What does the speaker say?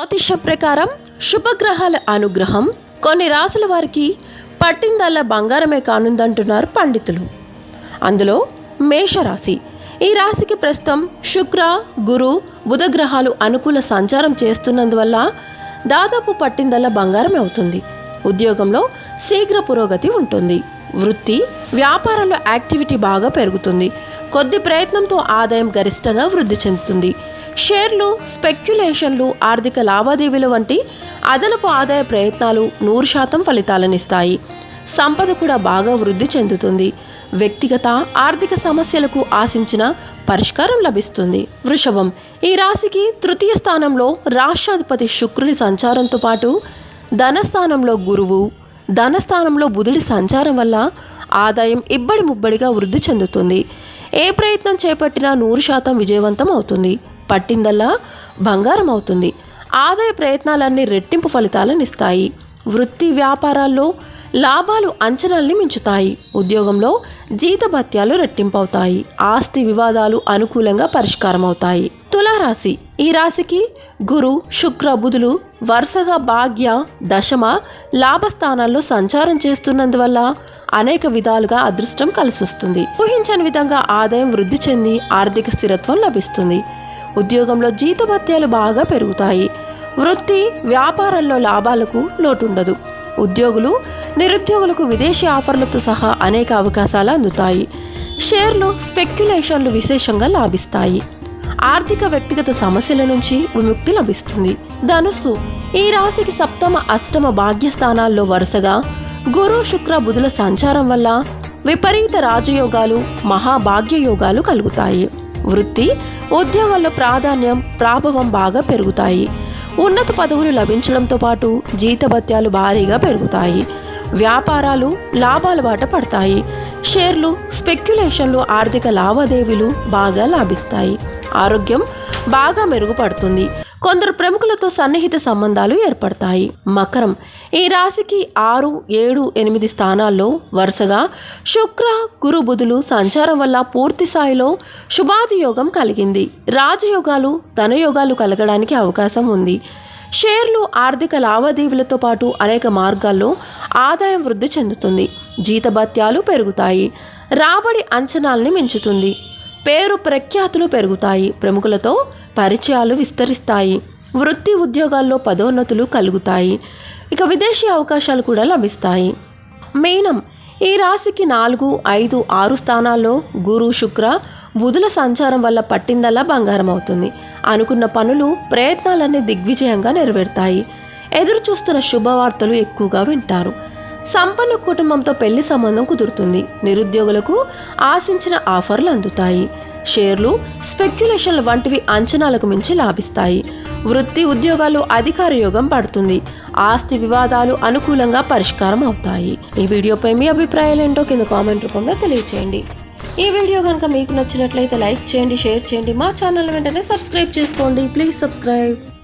జ్యోతిష ప్రకారం శుభగ్రహాల అనుగ్రహం కొన్ని రాసుల వారికి పట్టిందల్లా బంగారమే కానుందంటున్నారు పండితులు. అందులో మేషరాశి. ఈ రాశికి ప్రస్తుతం శుక్ర గురు బుధ గ్రహాలు అనుకూల సంచారం చేస్తున్నందువల్ల దాదాపు పట్టిందల్లా బంగారమే అవుతుంది. ఉద్యోగంలో శీఘ్ర పురోగతి ఉంటుంది. వృత్తి వ్యాపారంలో యాక్టివిటీ బాగా పెరుగుతుంది. కొద్ది ప్రయత్నంతో ఆదాయం గరిష్టంగా వృద్ధి చెందుతుంది. షేర్లు స్పెక్యులేషన్లు ఆర్థిక లావాదేవీలు వంటి అదనపు ఆదాయ ప్రయత్నాలు నూరు శాతం ఫలితాలనిస్తాయి. సంపద కూడా బాగా వృద్ధి చెందుతుంది. వ్యక్తిగత ఆర్థిక సమస్యలకు ఆశించిన పరిష్కారం లభిస్తుంది. వృషభం ఈ రాశికి తృతీయ స్థానంలో రాష్ట్రాధిపతి శుక్రుని సంచారంతో పాటు ధనస్థానంలో గురువు ధనస్థానంలో బుధుడి సంచారం వల్ల ఆదాయం ఇబ్బడి ముబ్బడిగా వృద్ధి చెందుతుంది. ఏ ప్రయత్నం చేపట్టినా నూరు శాతం విజయవంతం అవుతుంది. పట్టిందల్లా బంగారం అవుతుంది. ఆదాయ ప్రయత్నాలన్నీ రెట్టింపు ఫలితాలను ఇస్తాయి. వృత్తి వ్యాపారాల్లో లాభాలు అంచనాల్ని మించుతాయి. ఉద్యోగంలో జీతభత్యాలు రెట్టింపవుతాయి. ఆస్తి వివాదాలు అనుకూలంగా పరిష్కారం అవుతాయి తులారాశి. ఈ రాశికి గురు శుక్ర బుధులు వరుసగా భాగ్య దశమ లాభస్థానాల్లో సంచారం చేస్తున్నందువల్ల అనేక విధాలుగా అదృష్టం కలిసొస్తుంది. ఊహించని విధంగా ఆదాయం వృద్ధి చెంది ఆర్థిక స్థిరత్వం లభిస్తుంది. ఉద్యోగంలో జీతభత్యాలు బాగా పెరుగుతాయి. వృత్తి వ్యాపారంలో లాభాలకు లోటుండదు. ఉద్యోగులు నిరుద్యోగులకు విదేశీ ఆఫర్లతో సహా అనేక అవకాశాలు అందుతాయి. షేర్లు స్పెక్యులేషన్లు విశేషంగా లాభిస్తాయి. ఆర్థిక వ్యక్తిగత సమస్యల నుంచి విముక్తి లభిస్తుంది. ధనుస్సు ఈ రాశికి సప్తమ అష్టమ భాగ్యస్థానాల్లో వరుసగా గురు శుక్ర బుధుల సంచారం వల్ల విపరీత రాజయోగాలు మహాభాగ్య యోగాలు కలుగుతాయి. వృత్తి ఉద్యోగాల్లో ప్రాధాన్యం ప్రాభవం బాగా పెరుగుతాయి. ఉన్నత పదవులు లభించడంతో పాటు జీతభత్యాలు భారీగా పెరుగుతాయి. వ్యాపారాలు లాభాల బాట పడతాయి. షేర్లు స్పెక్యులేషన్లు ఆర్థిక లావాదేవీలు బాగా లాభిస్తాయి. ఆరోగ్యం బాగా మెరుగుపడుతుంది. కొందరు ప్రముఖులతో సన్నిహిత సంబంధాలు ఏర్పడతాయి. మకరం. ఈ రాశికి ఆరు ఏడు ఎనిమిది స్థానాల్లో వరుసగా శుక్ర గురు బుధులు సంచారం వల్ల పూర్తి స్థాయిలో శుభాది యోగం కలిగింది. రాజయోగాలు ధనయోగాలు కలగడానికి అవకాశం ఉంది. షేర్లు ఆర్థిక లావాదేవీలతో పాటు అనేక మార్గాల్లో ఆదాయం వృద్ధి చెందుతుంది. జీతభత్యాలు పెరుగుతాయి. రాబడి అంచనాల్ని మించుతుంది. పేరు ప్రఖ్యాతులు పెరుగుతాయి. ప్రముఖులతో పరిచయాలు విస్తరిస్తాయి. వృత్తి ఉద్యోగాల్లో పదోన్నతులు కలుగుతాయి. ఇక విదేశీ అవకాశాలు కూడా లభిస్తాయి. మీనం. ఈ రాశికి నాలుగు ఐదు ఆరు స్థానాల్లో గురు శుక్ర బుధుల సంచారం వల్ల పట్టిందల్లా బంగారం అవుతుంది అనుకున్న పనులు ప్రయత్నాలన్నీ దిగ్విజయంగా నెరవేరుతాయి. ఎదురు చూస్తున్న శుభవార్తలు ఎక్కువగా వింటారు. సంపన్న కుటుంబంతో పెళ్ళి సంబంధం కుదురుతుంది. నిరుద్యోగులకు ఆశించిన ఆఫర్లు అందుతాయి. షేర్లు స్పెక్యులేషన్లు వంటివి అంచనాలకు మించి లాభిస్తాయి. వృత్తి ఉద్యోగాలు అధికార యోగం పడుతుంది. ఆస్తి వివాదాలు అనుకూలంగా పరిష్కారం అవుతాయి. ఈ వీడియోపై మీ అభిప్రాయాలు ఏంటో కింద కామెంట్ రూపంలో తెలియచేయండి. ఈ వీడియో కనుక మీకు నచ్చినట్లయితే లైక్ చేయండి షేర్ చేయండి. మా ఛానల్ వెంటనే సబ్స్క్రైబ్ చేసుకోండి. Please subscribe.